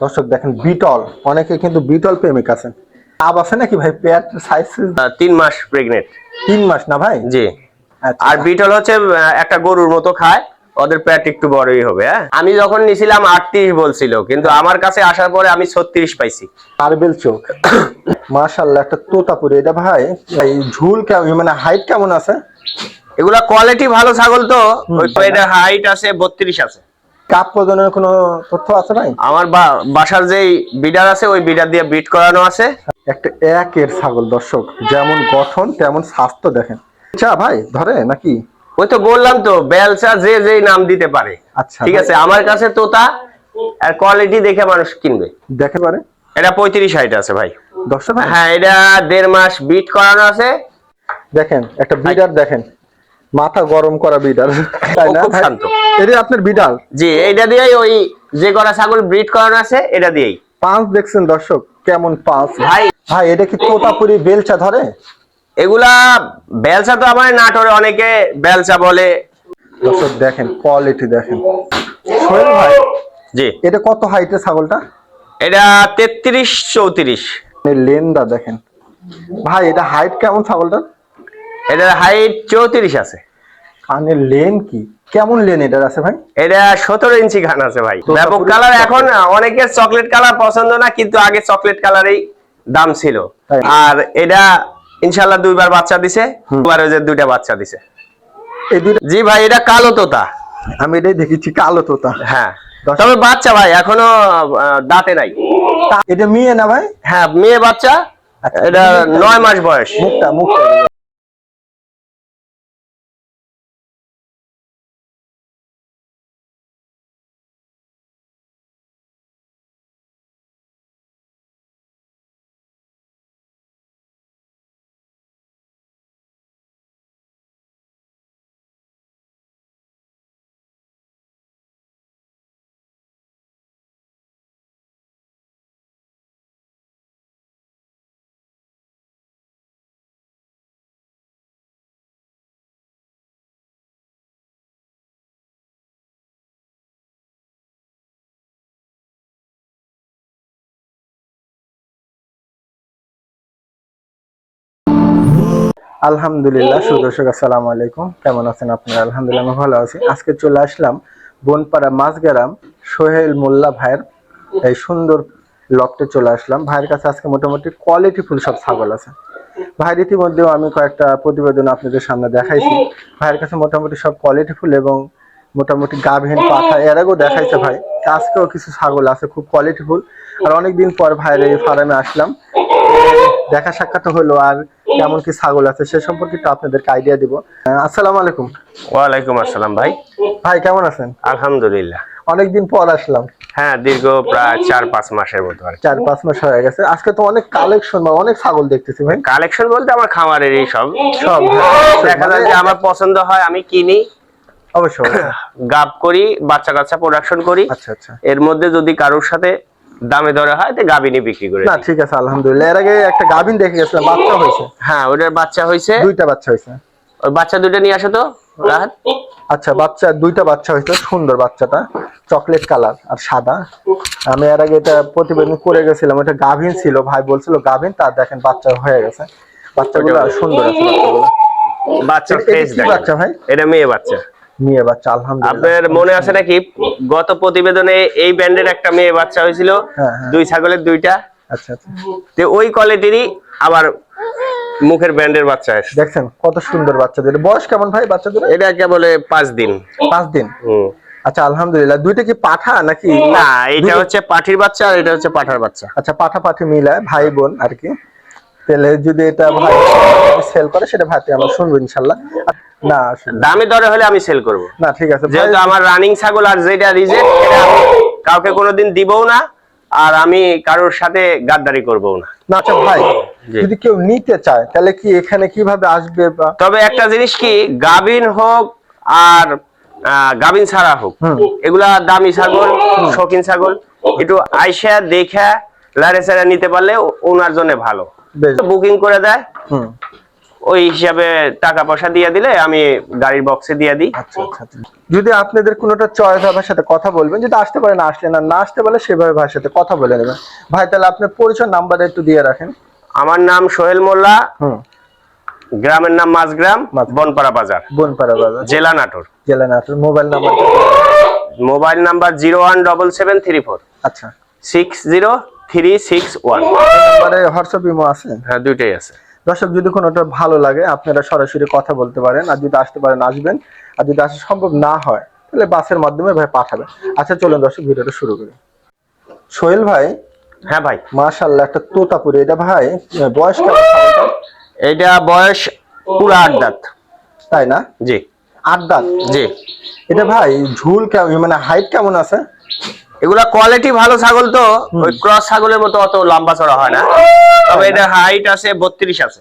দর্শক দেখেন বিটল। অনেকে কিন্তু বিটল প্রেমিক আছেন আব আছে নাকি ভাই? পেয়ার সাইজ তিন মাস প্রেগনেন্ট তিন মাস না ভাই? জি। আচ্ছা। আর বিটল হচ্ছে একটা গরুর মতো খায়। ওদের পেট একটু বড়ই হবে হ্যাঁ? আমি যখন নিছিলাম আটত্রিশ বলছিল। কিন্তু আমার কাছে আসার পরে আমি ছত্রিশ পাইছি। মার্বেল চোখ। মাশাল্লাহ একটা তোতাপুরি এটা ভাই এই ঝুল কেমন মানে হাইট কেমন আছে? এগুলা কোয়ালিটি ভালো ছাগল তো। ওই এটা হাইট আছে বত্রিশ আছে। কাপ প্রজনের কোনো তথ্য আছে ভাই? আমার বাসার যেই বিডার আছে ওই বিডার দিয়ে বিট করানো আছে। একটা একের ছাগল দর্শক। যেমন গঠন তেমন স্বাস্থ্য দেখেন। চা ভাই ধরে নাকি? ওই তো বললাম তো বেলচা যে যেই নাম দিতে পারে। আচ্ছা ঠিক আছে আমার কাছে তোতা আর কোয়ালিটি দেখে মানুষ কিনবে। দেখে পারে? এটা পঁয়ত্রিশ হাইট আছে ভাই। দর্শক হ্যাঁ এটা দেড় মাস বিট করানো আছে। দেখেন একটা বিডার দেখেন। মাথা গরম করা বিডার তাই না? শান্ত। এটা আপনার বিডার জি এটা দিয়েই ওই যে করা ছাগল ব্রিড করানো আছে এটা দিয়েই। পাঁচ দেখছেন দর্শক কেমন পাঁচ। ভাই। ভাই এটা কি তোতাপুরি বেলচা ধরে? এগুলা বেলচা তো আমার নাটোরে অনেকে বেলচা বলে। দর্শক দেখেন কোয়ালিটি দেখেন। সোহেল ভাই জি। এটা কত হাইটের ছাগলটা? এটা তেত্রিশ চৌত্রিশ। লেনদা দেখেন। ভাই এটা হাইট কেমন ছাগলটা এটার হাইট চৌত্রিশ আছে। কানের লেন কি? কেমন লেন এটার আছে ভাই? এটা সতেরো ইঞ্চি গান আছে ভাই। ব্যাপক কালার এখন অনেকের চকলেট কালার পছন্দ না কিন্তু আগে চকলেট কালারেই দাম ছিল। আর এটা ইনশাল্লাহ দুইবার বাচ্চা দিছে দুবার যে দুইটা বাচ্চা দিছে। জি ভাই এটা কালো তোতা। আমি এটাই দেখেছি কালো তোতা। হ্যাঁ। তবে বাচ্চা ভাই এখনও দাঁতে নাই। এটা মেয়ে না ভাই? হ্যাঁ মেয়ে বাচ্চা আচ্ছা, এটা নয় মাস বয়স। মুখটা মুখটা। আলহামদুলিল্লাহ সুদর্শক আসসালামু আলাইকুম। কেমন আছেন আপনারা? আলহামদুলিল্লাহ আমি ভালো আছি। আজকে চলে আসলাম বনপাড়া মাছগ্রাম সোহেল মোল্লা ভাইয়ের এই সুন্দর লকটে চলে আসলাম। ভাইয়ের কাছে আজকে মোটামুটি কোয়ালিটি ফুল সব ছাগল আছে। ভাইয়ের ইতিমধ্যেও আমি কয়েকটা প্রতিবেদন আপনাদের সামনে দেখাইছি। ভাইয়ের কাছে মোটামুটি সব কোয়ালিটি ফুল এবং মোটামুটি গাভীন পাঠা এর আগেও দেখাইছে ভাই। আজকেও কিছু ছাগল আছে খুব কোয়ালিটি ফুল। আর অনেকদিন পর ভাইয়ের এই ফার্মে আসলাম। দেখা সাক্ষাৎ হলো আর কেমন কি ছাগল আছে সে সম্পর্কে একটু আপনাদেরকে আইডিয়া দিব। আসসালামু আলাইকুম। ওয়ালাইকুম আসসালাম ভাই। ভাই কেমন আছেন? আলহামদুলিল্লাহ। অনেকদিন পর আসলাম। হ্যাঁ দীর্ঘ প্রায় চার পাঁচ মাসের মতো আর চার পাঁচ মাস হয়ে গেছে। আজকে তো অনেক কালেকশন বা অনেক ছাগল দেখতেছি ভাই। কালেকশন বলতে আমার খামারেরই সব। সব দেখা যায় যে আমার পছন্দ হয় আমি কিনি। অবশ্যই। অবশ্যই। গাব করি বাচ্চা কাচ্চা প্রোডাকশন করি। আচ্ছা আচ্ছা। এর মধ্যে যদি কারোর সাথে দামে ধরে হয় তো গাবিনি বিক্রি করে না ঠিক আছে আলহামদুলিল্লাহ। এর আগে একটা গাভিন দেখে গেছিলাম বাচ্চা হয়েছে। হ্যাঁ ওটার বাচ্চা হয়েছে। দুইটা বাচ্চা হয়েছে। ওই বাচ্চা দুটো নিয়ে আসো তো রাহাত। আচ্ছা বাচ্চা দুইটা বাচ্চা হয়েছে সুন্দর বাচ্চাটা চকলেট কালার আর সাদা। আমি এর আগে এটা প্রতিবেদন করে গেছিলাম এটা গাভিন ছিল ভাই বলছিল গাভিন তার দেখেন বাচ্চা হয়ে গেছে। বাচ্চাগুলো সুন্দর আছে বাচ্চাগুলো। বাচ্চা কি বাচ্চা ভাই? এটা মেয়ে বাচ্চা। মেয়ে বাচ্চা আলহামদুলিল্লাহ। আপনার মনে আছে নাকি? গত প্রতিবেদনে এই ব্যান্ডের একটা মেয়ে বাচ্চা হয়েছিল হ্যাঁ, হ্যাঁ। দুই ছাগলের দুইটা। আচ্ছা আচ্ছা। তো ওই কোয়ালিটিরই আবার মুখের ব্যান্ডের বাচ্চা আছে দেখছেন কত সুন্দর বাচ্চাদের বয়স কেমন ভাই বাচ্চাদের এটা কে বলে পাঁচ দিন। পাঁচ দিন? হুম। আচ্ছা আলহামদুলিল্লাহ। দুইটা কি পাঠা নাকি? না এটা হচ্ছে পাঠির বাচ্চা আর এটা হচ্ছে পাঠার বাচ্চা। আচ্ছা পাঠা পাঠি মিলায় ভাই বোন আর কি। তাহলে যদি এটা ভাই সেল করে সেটা ভাইতে আমরা শুনব ইনশাল্লাহ। না দামে দরে হলে আমি সেল করব। না ঠিক আছে। যেহেতু আমার রানিং ছাগল আর যেটা রিজেক্ট এটা আমি কাউকে কোনোদিন দিবও না আর আমি কারোর সাথে গাদ্দারি করব না। আচ্ছা ভাই যদি কেউ নিতে চায় তাহলে কি এখানে কীভাবে আসবে তবে একটা জিনিস কি গাবিন হোক আর গাবিন ছাড়া হোক এগুলা দামি ছাগল শৌখিন ছাগল একটু আইসা দেখা লারে নিতে পারলে ওনার জন্য ভালো। বুকিং করে দেয়। ওই হিসাবে টাকা পয়সা দিয়ে দিলে আমি গাড়ির বক্সে দিয়ে দিই। আচ্ছা আচ্ছা। যদি আপনাদের কোনোটা চয়েস হয় সাথে কথা বলবেন। যদি আসতে পারেন আসলে না না আসতে পারলে সেভাবে ভাইয়ের সাথে কথা বলে নেবেন। ভাই তাহলে আপনার পরিচয় নাম্বার একটু দিয়ে রাখেন। আমার নাম সোহেল মোল্লা। গ্রামের নাম মাঝগ্রাম। বনপাড়া বাজার। বনপাড়া বাজার। জেলা নাটোর। জেলা Natore mobile number mobile number zero one double seven three four. আচ্ছা। Six zero three six one. নাম্বারে হোয়াটসঅ্যাপ ইমো আছে? হ্যাঁ দুইটাই আছে। দর্শক যদি কোনোটা ভালো লাগে আপনারা সরাসরি কথা বলতে পারেন আর যদি আসতে পারেন আসবেন। আর যদি আসা সম্ভব না হয় তাহলে বাসের মাধ্যমে ভাই পাঠাবেন। আচ্ছা চলুন দর্শক ভিডিওটা শুরু করি। সোহেল ভাই হ্যাঁ ভাই। মাশাল্লাহ একটা তোতাপুরি। এটা ভাই বয়স কেমন? এটা বয়স পুরো আট দাঁত। তাই না? জি। আট দাঁত? জি। এটা ভাই ঝুল কেমন মানে হাইট কেমন আছে? এগুলা কোয়ালিটি ভালো ছাগল তো ওই ক্রস ছাগলের মতো অত লম্বা চড়া হয় না। তবে এটা হাইট আছে বত্রিশ আছে।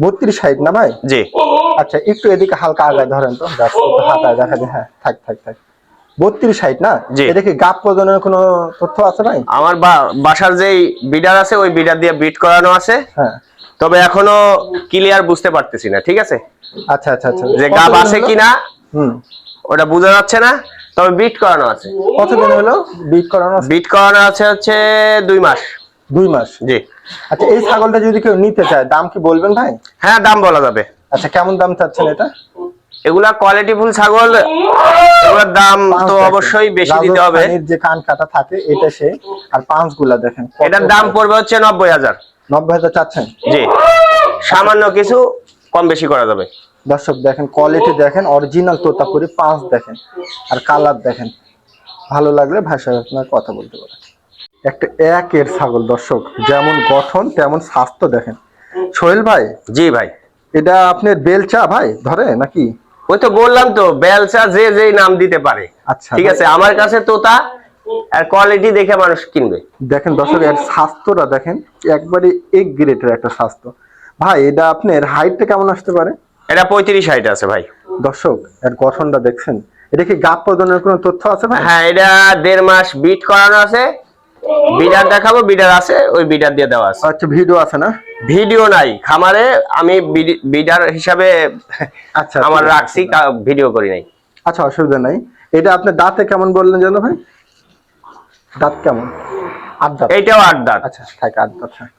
বত্রিশ হাইট না ভাই? জি। আচ্ছা একটু এদিকে হালকা আগায় ধরেন তো দেখা যায় হ্যাঁ থাক থাক থাক। বত্রিশ হাইট না? জি। এটা কি গাপ প্রজনের কোনো তথ্য আছে ভাই? আমার বা- বাসার যেই বিডার আছে ওই বিডার দিয়ে বিট করানো আছে। হ্যাঁ। তবে এখনও ক্লিয়ার বুঝতে পারতেছি না ঠিক আছে? আচ্ছা আচ্ছা আচ্ছা। যে গাব কতদিন আছে কিনা। হুম। ওটা বোঝা যাচ্ছে না তবে বিট করানো আছে। কতদিন হলো? বিট করানো? বিট করানো আছে হচ্ছে দুই মাস। দুই মাস? জি। আচ্ছা এই ছাগলটা যদি কেউ নিতে চায় দাম কি বলবেন ভাই? হ্যাঁ দাম বলা যাবে। আচ্ছা কেমন দাম চাচ্ছেন এটা? এগুলা কোয়ালিটি ফুল ছাগল এগুলোর দাম তো অবশ্যই বেশি দিতে হবে। যে কান কাটা থাকে এটা সে আর পাঁচগুলা দেখেন এটার দাম পড়বে হচ্ছে নব্বই হাজার। নব্বই হাজার চাচ্ছেন? জি। সামান্য কিছু কম বেশি করা যাবে। দর্শক দেখেন কোয়ালিটি দেখেন অরিজিনাল তোতাপুরি পাঁচ দেখেন আর কালার দেখেন। ভালো লাগলে ভাষায় আপনার কথা বলতে পারেন। একটা একের ছাগল দর্শক যেমন গঠন তেমন স্বাস্থ্য দেখেন। সোহেল ভাই? জি ভাই। এটা আপনার বেলচা ভাই ধরে নাকি? ওই তো বললাম তো বেলসা যে যেই নাম দিতে পারে। আচ্ছা ঠিক আছে আমার কাছে তোতা আর কোয়ালিটি দেখে মানুষ কিনবে। দেখেন দর্শক এর স্বাস্থ্যটা দেখেন একবারে এক গ্রেটের একটা স্বাস্থ্য। ভাই এটা আপনার হাইটটা কেমন আসতে পারে? এটা পঁয়ত্রিশ হাইট আছে ভাই। দর্শক এর গঠনটা দেখছেন? এটা কি গাপ প্রদানের কোনো তথ্য আছে ভাই? হ্যাঁ এটা দেড় মাস বিট করানো আছে। বিডার দেখাবো বিডার আছে ওই বিডার দিয়ে দেওয়া আছে। আচ্ছা ভিডিও আছে না? ভিডিও নাই খামারে আমি বিডার হিসাবে আচ্ছা আমার রাখছি ভিডিও করি নাই। আচ্ছা অসুবিধা নাই। এটা আপনার দাঁতে কেমন বললেন জানো ভাই? দাঁত কেমন? আট দাঁত। এইটাও আট দাঁত। আচ্ছা থাকে আট দাঁত হ্যাঁ।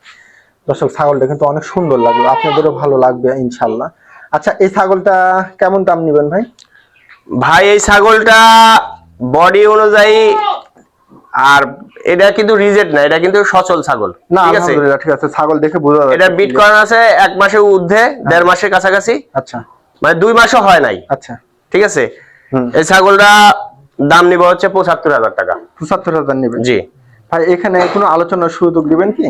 দর্শক ছাগলটা কিন্তু অনেক সুন্দর লাগল। আপনাদেরও ভালো লাগবে ইনশাল্লাহ। আচ্ছা এই ছাগলটা কেমন দাম নেবেন ভাই? ভাই এই ছাগলটা বডি অনুযায়ী আর এটা কিন্তু রিজেক্ট না এটা কিন্তু সচল ছাগল না আলহামদুলিল্লাহ ঠিক আছে ছাগল দেখে বোঝা যাচ্ছে। এটা বিট করানো আছে এক মাসে ঊর্ধ্বে দেড় মাসের কাছাকাছি। আচ্ছা। মানে দুই মাসও হয় নাই। আচ্ছা। ঠিক আছে? এই ছাগলটা দাম নিব হচ্ছে পঁচাত্তর হাজার টাকা। পঁচাত্তর হাজার নেবেন। জি। ভাই এখানে কোনো আলোচনার সুযোগ দিবেন কি?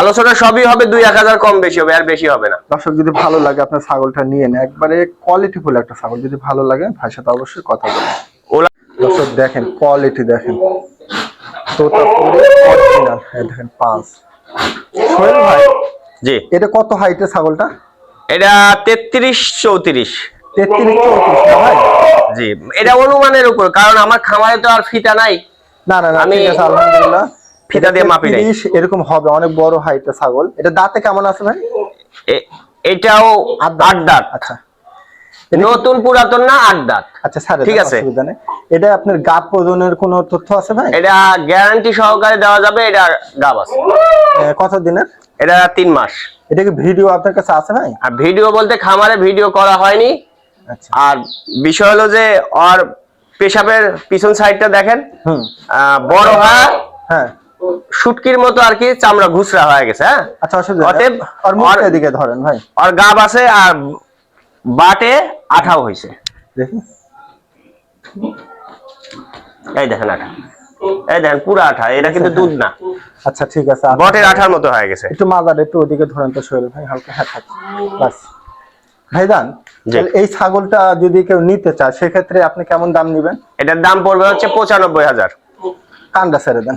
আলোচনা সবই হবে দুই এক হাজার কম বেশি হবে আর বেশি হবে না। দর্শক যদি ভালো লাগে আপনার ছাগলটা নিয়ে নেন। একবারে কোয়ালিটি ফুল একটা ছাগল। যদি ভালো লাগে ভাইয়ের সাথে অবশ্যই কথা বলবেন। দর্শক দেখেন কোয়ালিটি দেখেন। তোতা পুরো অরিজিনাল দেখেন পাঁচ সোহেল ভাই জি। এটা কত হাইটের ছাগলটা? এটা তেত্রিশ চৌত্রিশ। তেত্রিশ চৌত্রিশ ভাই? জি এটা অনুমানের উপর কারণ আমার খামারে তো আর ফিতা নাই। না না আমি আলহামদুলিল্লাহ। ফিতা দিয়ে মাপি নাই। এরকম হবে অনেক বড় ছাগল। এটা দাঁতে কেমন আছে ভাই? এটাও আট দাঁত। আচ্ছা। নতুন পুরাতন না আট দাঁত। আচ্ছা স্যার ঠিক আছে। এটা আপনার গাপ ওজনের কোনো তথ্য আছে ভাই? এটা গ্যারান্টি সহকারে দেওয়া যাবে এটা গাব আছে। কত দিনের? এটা তিন মাস। এটা কি ভিডিও আপনার কাছে আছে ভাই? আর ভিডিও বলতে খামারে ভিডিও করা হয়নি। আচ্ছা। আর বিষয় হলো যে ওর পেশাবের পিছন সাইডটা দেখেন। বড় হয় হ্যাঁ। শুটকির মতো আর কি চামড়া ঘুষরা হয়ে গেছে হ্যাঁ? আচ্ছা অতএব আর মুখটা আর- ধরেন ভাই। আর গাব আছে আর বাটে আঠাও হয়েছে দেখি। এই দেখেন আঠা। এই দেখেন পুরো আঠা এটা কিন্তু দুধ না। আচ্ছা ঠিক আছে। বটের আঠার মতো হয়ে গেছে। একটু মাজার একটু ওদিকে ধরেন তো সোহেল ভাই হালকা হ্যাঁ থাক। বাস। ভাইদান জি। এই ছাগলটা যদি কেউ নিতে চায় সেক্ষেত্রে আপনি কেমন দাম নেবেন? এটার দাম পড়বে হচ্ছে পঁচানব্বই হাজার। কান্ডা ছেড়ে দেন।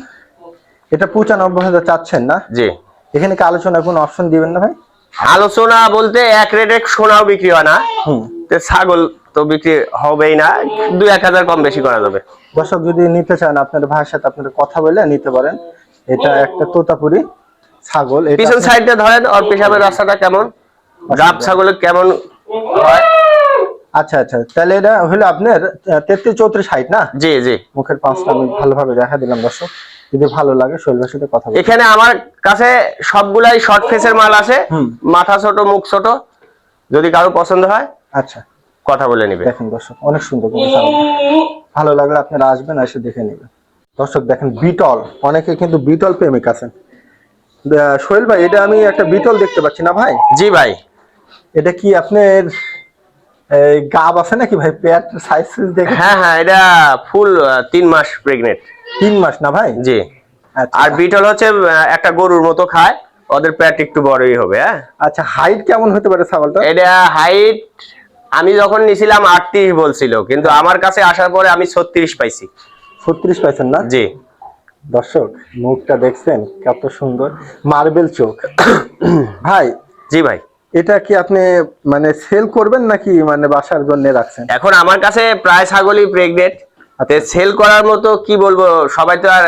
এটা পঁচানব্বই হাজার চাচ্ছেন না? জি। এখানে কি আলোচনা কোনো অপশন দিবেন না ভাই? আলোচনা বলতে এক রেটে সোনাও বিক্রি হয় না। ছাগল তো বিক্রি হবেই না। দুই এক হাজার কম বেশি করা যাবে। দর্শক যদি নিতে চান আপনার ভাইয়ের সাথে আপনার কথা বলে নিতে পারেন। এটা একটা তোতাপুরি ছাগল। এটা পিছন সাইডটা ধরেন ওর পেশাবের রাস্তাটা কেমন? গাব ছাগলের কেমন হয়? আচ্ছা আচ্ছা। তাহলে এটা হলো আপনার তেত্রিশ চৌত্রিশ হাইট না? জি জি। মুখের পাঁচটা আমি ভালোভাবে দেখা দিলাম দর্শক। যদি ভালো লাগে শৈলের সাথে কথা এখানে আমার কাছে সবগুলাই শর্ট ফেসের মাল আছে। মাথা ছোট মুখ ছোট। যদি কারও পছন্দ হয় আচ্ছা। কথা বলে নিবে। দেখেন দর্শক অনেক সুন্দর। ভালো লাগলে আপনারা আসবেন এসে দেখে নেবেন। দর্শক দেখেন বিটল। অনেকে কিন্তু বিটল প্রেমিক আছেন। সোহেল ভাই এটা আমি একটা বিটল দেখতে পাচ্ছি না ভাই? জি ভাই। এটা কি আপনার এই গাব আছে নাকি ভাই? পেট সাইজ দেখে হ্যাঁ হ্যাঁ এটা ফুল তিন মাস প্রেগনেন্ট তিন মাস না ভাই? জি। আচ্ছা। আর বিটল হচ্ছে একটা গরুর মতো খায়। ওদের পেট একটু বড়ই হবে হ্যাঁ? আচ্ছা হাইট কেমন হতে পারে ছাগলটা এটা হাইট আমি যখন নিছিলাম আটত্রিশ বলছিল কিন্তু আমার কাছে আসার পরে আমি ছত্রিশ পাইছি। ছত্রিশ পাইছেন না? জি। দর্শক মুখটা দেখছেন কত সুন্দর। মার্বেল চোখ। ভাই জি ভাই। এটা কি আপনি মানে সেল করবেন নাকি মানে বাসার জন্য রাখছেন? এখন আমার কাছে প্রায় ছাগলই প্রেগনেন্ট সেল করার মতো কি বলব সবাই তো আর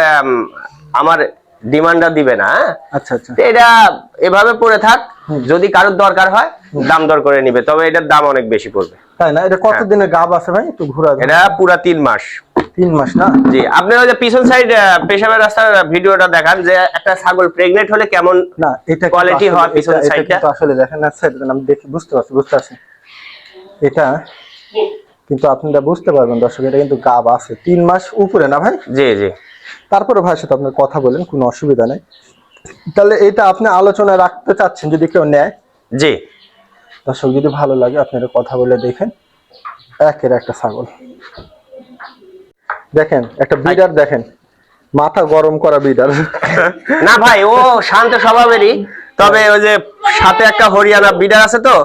আমার ডিমান্ডটা দিবে না হ্যাঁ? আচ্ছা আচ্ছা। এটা এভাবে পড়ে থাক যদি কারোর দরকার হয় দাম দর করে নিবে তবে এটার দাম অনেক বেশি পড়বে। তাই না? এটা কত দিনের গাব আছে ভাই? একটু ঘোরা। এটা পুরা তিন মাস। তিন মাস না? জি আপনি ওই যে পিছন সাইড পেশাবের রাস্তার ভিডিওটা দেখান যে একটা ছাগল প্রেগনেন্ট হলে কেমন না এটা আসলে- হয় এটা সাইডটা? আসলে দেখেন না স্যার আমি দেখি বুঝতে পারছি বুঝতে পারছি। এটা কিন্তু আপনারা বুঝতে পারবেন দর্শক এটা কিন্তু গাব আছে। তিন মাস উপরে না ভাই? জি জি। তারপরে ভাইয়ের সাথে আপনার কথা বলেন কোনো অসুবিধা নেই। তাহলে এটা আপনি আলোচনায় রাখতে চাচ্ছেন যদি কেউ নেয়? জি। দর্শক যদি ভালো লাগে আপনারা কথা বলে দেখেন। একের একটা ছাগল। দেখেন একটা বিডার দেখেন। মাথা গরম করা বিডার না ভাই ও শান্ত স্বভাবেরই। তবে ওই যে সাথে একটা হরিয়ানা বিডার আছে তো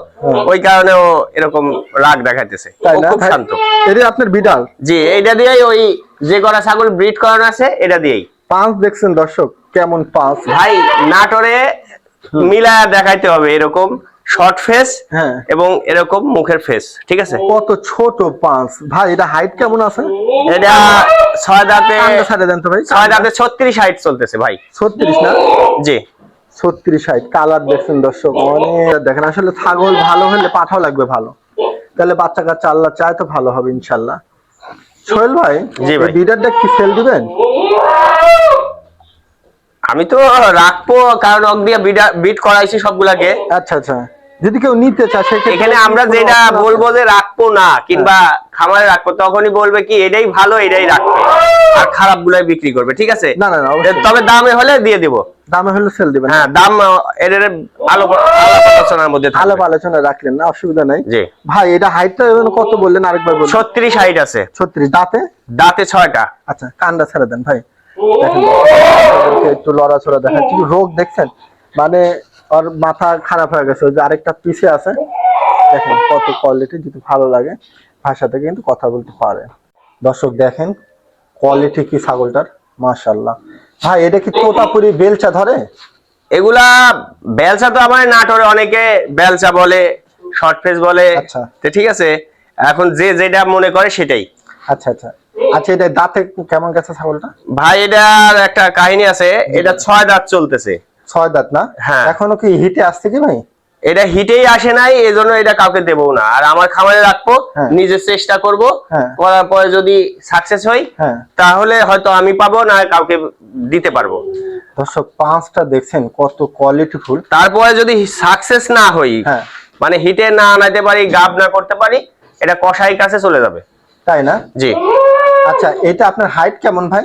ওই কারণে ও এরকম রাগ দেখাইতেছে। তাই না? খুব শান্ত। এটা আপনার বিড়াল? জি এটা দিয়েই ওই যে গড়া ছাগল ব্রিড করানো আছে এটা দিয়েই। পাঁচ দেখছেন দর্শক কেমন পাঁচ। ভাই নাটোরে মিলা দেখাইতে হবে এরকম। শর্ট ফেস হ্যাঁ। এবং এরকম মুখের ফেস ঠিক আছে? কত ছোট পাঁচ ভাই এটা হাইট কেমন আছে? এটা ছয় দাঁতে ছাড়ে দেন তো ভাই। ছয় দাঁতে ছত্রিশ হাইট চলতেছে ভাই। ছত্রিশ না? জি। ছত্রিশ হাইট কালার দেখছেন দর্শক অনেক দেখেন। আসলে ছাগল ভালো হলে পাঠাও লাগবে ভালো। তাহলে বাচ্চা কাচ্চা আল্লাহ চায় তো ভালো হবে ইনশাল্লাহ। সোহেল ভাই জি ভাই। বিডারটা কি সেল দিবেন? আমি তো রাখব কারণ দিয়ে বিট করাইছি সবগুলাকে। আচ্ছা আচ্ছা। যদি কেউ নিতে চায় এখানে আমরা যেটা বলব যে রাখব না কিংবা খামারে রাখব তখনই বলবে কি এটাই ভালো এটাই রাখবে। আর খারাপ গুলাই বিক্রি করবে ঠিক আছে? না না তবে দামে হলে দিয়ে দিব। দামে হলে সেল দিবেন। হ্যাঁ দাম এর আলো আলোচনার মধ্যে। আলাপ আলোচনা রাখলেন না অসুবিধা নাই। জি। ভাই এটা হাইটটা কত বললেন? আরেকবার বলুন। ছত্রিশ হাইট আছে। ছত্রিশ দাঁতে? দাঁতে ছয়টা। আচ্ছা কানটা ছেড়ে দেন ভাই। একটু লড়াচড়া দেখাচ্ছি রোগ দেখছেন? মানে ওর মাথা খারাপ হয়ে গেছে যে আরেকটা পিছে আছে। দেখেন কত কোয়ালিটি যদি ভালো লাগে ভাষাতে কিন্তু কথা বলতে পারে। দর্শক দেখেন কোয়ালিটি কি ছাগলটার মাশাল্লাহ ভাই এটা কি তোতাপুরি বেলচা ধরে? এগুলা বেলচা তো আমার নাটোরে অনেকে বেলচা বলে শর্ট ফেস বলে। আচ্ছা। ঠিক আছে এখন যে যেটা মনে করে সেটাই। আচ্ছা আচ্ছা। আচ্ছা এটা দাঁতে কেমন গেছে ছাগলটা? ভাই এটার একটা কাহিনী আছে এটা ছয় দাঁত চলতেছে। ছয় দাঁত না? হ্যাঁ। এখনও কি হিটে আসছে কি ভাই? এটা হিটেই আসে নাই এজন্য এটা কাউকে দেবো না। আর আমার খামারে রাখব হ্যাঁ। নিজের চেষ্টা করব হ্যাঁ। করার পরে যদি সাকসেস হই হ্যাঁ। তাহলে হয়তো আমি পাবো না কাউকে দিতে পারব। দর্শক পাঁচটা দেখছেন কত কোয়ালিটি ফুল তারপরে যদি সাকসেস না হই মানে হিটে না আনাইতে পারি গাব না করতে পারি এটা কষাই কাছে চলে যাবে। তাই না? জি। আচ্ছা এটা আপনার হাইট কেমন ভাই?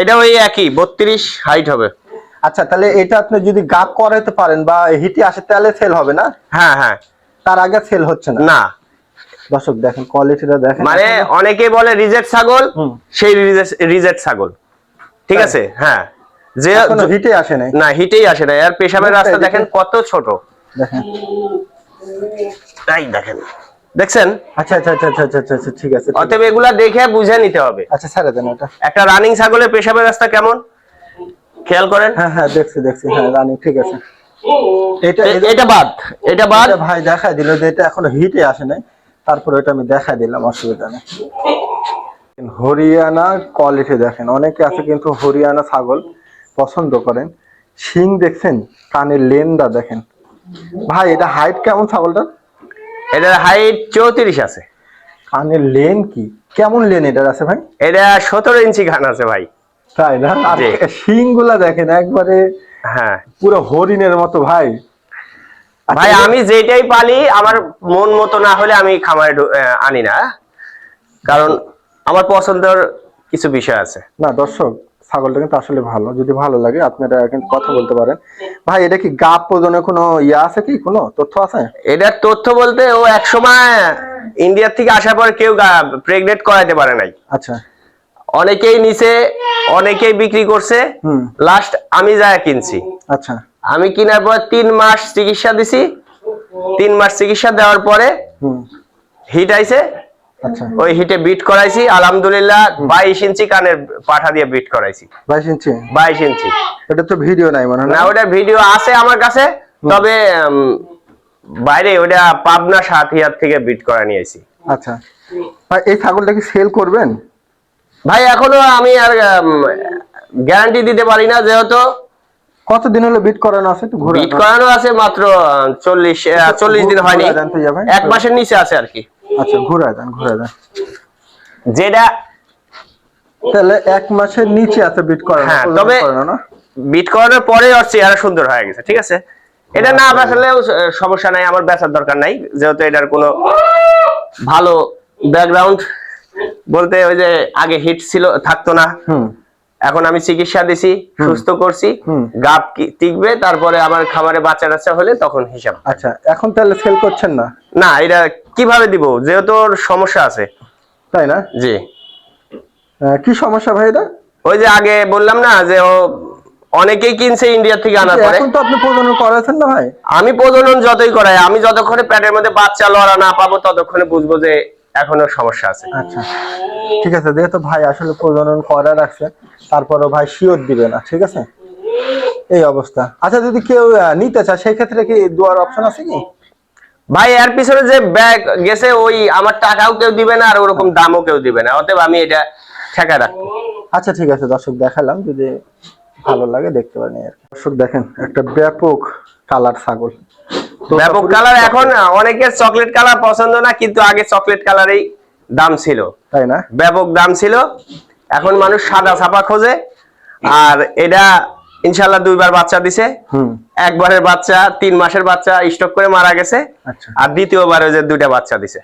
এটা ওই একই বত্রিশ হাইট হবে। আচ্ছা তাহলে এটা আপনি যদি গাপ করাইতে পারেন বা হিটে আসে তাহলে সেল হবে না? হ্যাঁ হ্যাঁ। তার আগে সেল হচ্ছে না? না। দর্শক দেখেন কোয়ালিটিটা দেখেন। মানে অনেকে বলে রিজেক্ট ছাগল সেই রিজেক্ট ছাগল। ঠিক আছে? হ্যাঁ। যে হিটে আসে নাই? না হিটেই আসে না আর পেশাবের রাস্তা দেখেন কত ছোট। দেখেন। তাই দেখেন। দেখছেন? আচ্ছা আচ্ছা আচ্ছা আচ্ছা আচ্ছা আচ্ছা ঠিক আছে। অতএব এগুলা দেখে বুঝে নিতে হবে। আচ্ছা ছেড়ে দেন ওটা একটা রানিং ছাগলের পেশাবের রাস্তা কেমন? খেয়াল করেন। হ্যাঁ হ্যাঁ দেখছি দেখছি হ্যাঁ রানিং ঠিক আছে। এটা এটা বাদ এটা বাদ। ভাই দেখাই দিল যে এটা এখনও হিটে আসে নাই। তারপরে এটা আমি দেখাই দিলাম অসুবিধা নেই। হরিয়ানা কোয়ালিটি দেখেন। অনেকে আছে কিন্তু হরিয়ানা ছাগল পছন্দ করেন। শিং দেখছেন কানের লেনটা দেখেন। ভাই এটা হাইট কেমন ছাগলটার? এটার হাইট চৌত্রিশ আছে। কানের লেন কি? কেমন লেন এটার আছে ভাই? এটা সতেরো ইঞ্চি গান আছে ভাই। তাই না? আর শিংগুলা দেখেন একবারে হ্যাঁ। পুরো হরিণের মতো ভাই। আচ্ছা, ভাই আমি যেটাই পালি আমার মন মতো না হলে আমি খামারে আনি না। কারণ আমার পছন্দের কিছু বিষয় আছে। না দর্শক ছাগলটা কিন্তু আসলে ভালো। যদি ভালো লাগে আপনারা কিন্তু কথা বলতে পারেন। ভাই এটা কি গাপ প্রজনের কোনো ইয়া আছে কি? কোনো তথ্য আছে? এটার তথ্য বলতে ও এক সময় ইন্ডিয়া থেকে আসার পর কেউ প্রেগনেন্ট করাইতে পারে নাই। আচ্ছা। অনেকেই নিছে অনেকেই বিক্রি করছে। হুম। লাস্ট আমি যা কিনছি। আচ্ছা। আমি কিনার পর তিন মাস চিকিৎসা দিছি। তিন মাস চিকিৎসা দেওয়ার পরে হুম। হিট আইছে। ওই হিটে বিট করাইছি আলহামদুলিল্লাহ বাইশ ইঞ্চি কানের পাঠা দিয়ে বিট করাইছি। বাইশ ইঞ্চি? বাইশ ইঞ্চি। এটা তো ভিডিও নাই মনে হয় না? ওটা ভিডিও আছে আমার কাছে তবে বাইরে ওটা পাবনা সাতহিয়ার থেকে বিট করা নিয়েছি আচ্ছা। ভাই এই ছাগলটা কি সেল করবেন? ভাই এখনও আমি আর গ্যারান্টি দিতে পারি না যেহেতু কতদিন হলো বিট করানো আছে? বিট করানো আছে মাত্র চল্লিশ চল্লিশ দিন হয়নি। এক মাসের নিচে আছে আর কি। আচ্ছা ঘুরে দেন ঘুরে দেন। যেটা তাহলে এক মাসের নিচে আছে বিট হ্যাঁ, তবে- করানো বিট করানোর পরে ওর চেহারা সুন্দর হয়ে গেছে ঠিক আছে? এটা না সমস্যা নাই আমার বেচার দরকার নাই যেহেতু এটার কোনো ভালো ব্যাকগ্রাউন্ড বলতে ওই যে আগে হিট ছিল থাকতো না। এখন আমি চিকিৎসা দিছি সুস্থ করছি। গাপ টিকবে তারপরে আমার খামারে বাচ্চা টাচ্চা হলে তখন হিসাব। আচ্ছা এখন তাহলে সেল করছেন না? না এটা কীভাবে দিব? যেহেতু সমস্যা আছে। তাই না? জি। কি সমস্যা ভাই এটা? ওই যে আগে বললাম না যে ও অনেকেই কিনছে ইন্ডিয়া থেকে আনার পরে। এখন তো আপনি প্রজনন করাছেন না ভাই? আমি প্রজনন যতই করাই আমি যতক্ষণে প্যাটের মধ্যে বাচ্চা লড়া না পাবো ততক্ষণে বুঝব যে এখনও সমস্যা আছে। আচ্ছা ঠিক আছে যেহেতু ভাই আসলে প্রজনন করা রাখছে তারপরও ভাই শিওর দিবে না ঠিক আছে? এই অবস্থা। আচ্ছা যদি কেউ নিতে চায় সেই ক্ষেত্রে কি দুয়ার অপশন আছে কি? ভাই এর পিছনে যে ব্যাগ গেছে ওই আমার টাকাও কেউ দিবে না আর ওরকম দামও কেউ দিবে না। অতএব আমি এটা ঠেকা রাখব আচ্ছা ঠিক আছে দর্শক দেখালাম। যদি ভালো লাগে দেখতে পারেন আর দর্শক দেখেন একটা ব্যাপক কালার ছাগল। ব্যাপক কালার এখন অনেকের চকলেট কালার পছন্দ না কিন্তু আগে চকলেট কালারেই দাম ছিল। তাই না? ব্যাপক দাম ছিল। এখন মানুষ সাদা ছাপা খোঁজে। আর এটা ইনশাল্লাহ দুইবার বাচ্চা দিছে। একবারের বাচ্চা তিন মাসের বাচ্চা স্টক করে মারা গেছে। আচ্ছা। আর দ্বিতীয়বার যে দুইটা বাচ্চা দিছে।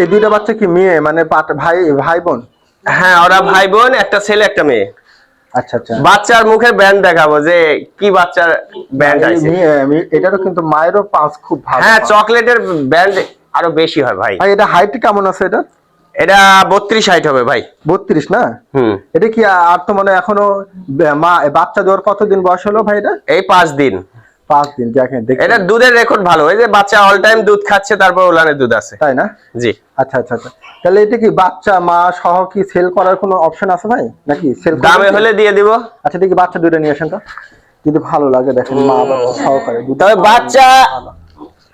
এই দুইটা বাচ্চা কি মেয়ে? মানে ভাই ভাই বোন হ্যাঁ ওরা ভাই বোন একটা ছেলে একটা মেয়ে। আচ্ছা আচ্ছা। বাচ্চার মুখে ব্যান্ড দেখাবো যে কি বাচ্চার ব্যান্ড আছে। এটারও কিন্তু মায়েরও পাঁচ খুব ভালো হ্যাঁ চকলেটের ব্যান্ড আরও বেশি হয় ভাই। এটা হাইট কেমন আছে এটা এটা বত্রিশ হাইট হবে ভাই। বত্রিশ না? হুম। এটা কি আর তো মানে এখনও মা বাচ্চা দেওয়ার কতদিন বয়স হলো ভাই এটা? এই পাঁচ দিন। পাঁচ দিন দেখেন এটা দুধের রেকর্ড ভালো। এই যে বাচ্চা অল টাইম দুধ খাচ্ছে তারপর দুধ আছে। তাই না? জি। আচ্ছা আচ্ছা আচ্ছা। তাহলে এটা কি বাচ্চা মা সহ কি সেল করার কোনো অপশন আছে ভাই? নাকি সেল দামে হলে দিয়ে দিব। আচ্ছা দেখি বাচ্চা দুটো নিয়ে আসেন তো। যদি ভালো লাগে দেখেন মা সহকারে তবে বাচ্চা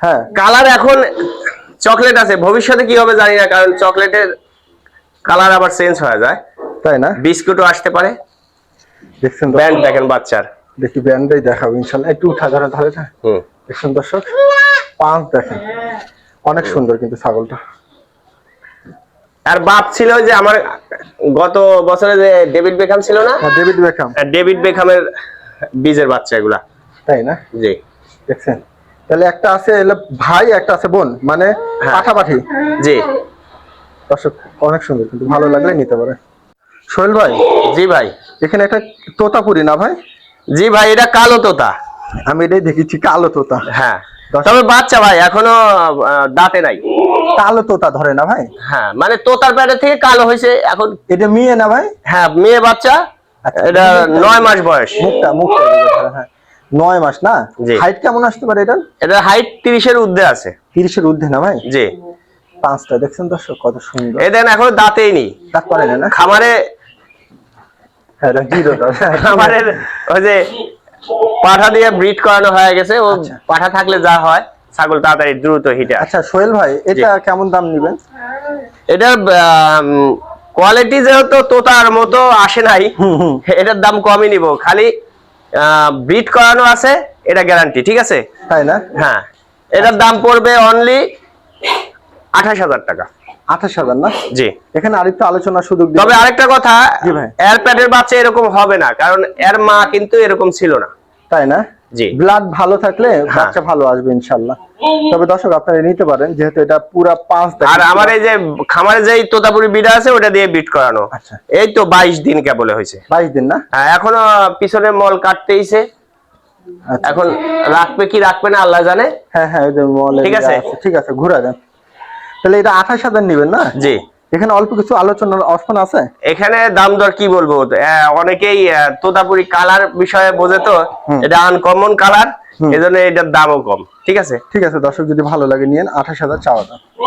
হ্যাঁ। কালার এখন চকলেট আছে ভবিষ্যতে কি হবে জানি না কারণ চকলেটের কালার আবার চেঞ্জ হয়ে যায়। তাই না? বিস্কুটও আসতে পারে। দেখছেন? ব্যান্ড দেখেন বাচ্চার। দেখি ব্যান্ডটাই দেখাবো ইনশাল্লাহ। একটু উঠা ধরে ধরে না দেখছেন দর্শক? পাঁচ দেখেন। অনেক সুন্দর কিন্তু ছাগলটা। আর বাপ ছিল যে আমার গত বছরে যে ডেভিড বেখাম ছিল না? হ্যাঁ, ডেভিড বেকাম। ডেভিড বেখামের বীজের বাচ্চা এগুলা। তাই না? জি। দেখছেন? তাহলে একটা আছে ভাই একটা আছে বোন মানে হ্যাঁ। পাঠাপাঠি। জি। দর্শক অনেক সুন্দর কিন্তু ভালো লাগলে নিতে পারে। সোহেল ভাই জি ভাই। এখানে একটা তোতাপুরি না ভাই? জি ভাই এটা কালো তোতা। আমি এটাই দেখেছি কালো তোতা। হ্যাঁ। তবে বাচ্চা ভাই এখনও দাঁতে নাই। কালো তোতা ধরে না ভাই? হ্যাঁ মানে তোতার প্যাডে থেকে কালো হয়েছে এখন এটা মেয়ে না ভাই? হ্যাঁ মেয়ে বাচ্চা আচ্ছা, এটা নয় মাস বয়স। মুখটা মুখটা হ্যাঁ। নয় মাস না? হাইট কেমন আসতে পারে এটা এটা হাইট তিরিশের ঊর্ধ্বে আছে। তিরিশের ঊর্ধ্বে না ভাই? জি। পাঁচটা দেখছেন দর্শক কত সুন্দর। এদের এখনও দাঁতেই নি কাজ করে না খামারে হ্যাঁ এটা খামারের ওই যে পাঠা দিয়ে ব্রিড করানো হয়ে গেছে ও আচ্ছা। পাঠা থাকলে যা হয় ছাগল তাড়াতাড়ি দ্রুত হিটে আচ্ছা সোহেল ভাই এটা কেমন দাম নিবেন? এটার কোয়ালিটি যেহেতু তোতার মতো আসে নাই এটার দাম কমই নিব। খালি ব্রিড করানো আছে এটা গ্যারান্টি ঠিক আছে? তাই না? হ্যাঁ। এটার দাম পড়বে অনলি আঠাশ হাজার টাকা। আঠাশ হাজার না? জি। এখানে আরেকটা আলোচনা সুযোগ তবে আরেকটা কথা জি প্যাডের বাচ্চা এরকম হবে না কারণ এর মা কিন্তু এরকম ছিল না। তাই না? ব্লাড ভালো থাকলে হ্যাঁ। বাচ্চা ভালো আসবে ইনশাল্লাহ। তবে দর্শক আপনারা নিতে পারেন যেহেতু এটা পুরা পাঁচ আর আমার এই যে খামারে যেই তোতাপুরি বিড়া আছে ওটা দিয়ে বিট করানো। আচ্ছা। এই তো বাইশ দিন কেবলে হয়েছে। বাইশ দিন না? হ্যাঁ, এখনও পিছনে মল কাটতেইছে। আচ্ছা। এখন রাখবে কি রাখবে না আল্লাহ জানে। হ্যাঁ হ্যাঁ ঠিক আছে। ঠিক আছে ঘুরে দেন তাহলে এটা আঠাশ হাজার নেবেন না? জি। এখানে অল্প কিছু আলোচনার অপশন আছে? এখানে দাম দর কি বলব? অনেকেই তোতাপুরি কালার বিষয়ে বোঝে তো। এটা আনকমন কালার এই এজন্য এটার দামও কম। ঠিক আছে? ঠিক আছে দর্শক যদি ভালো লাগে নিয়েন আঠাশ হাজার চাওয়া দাম।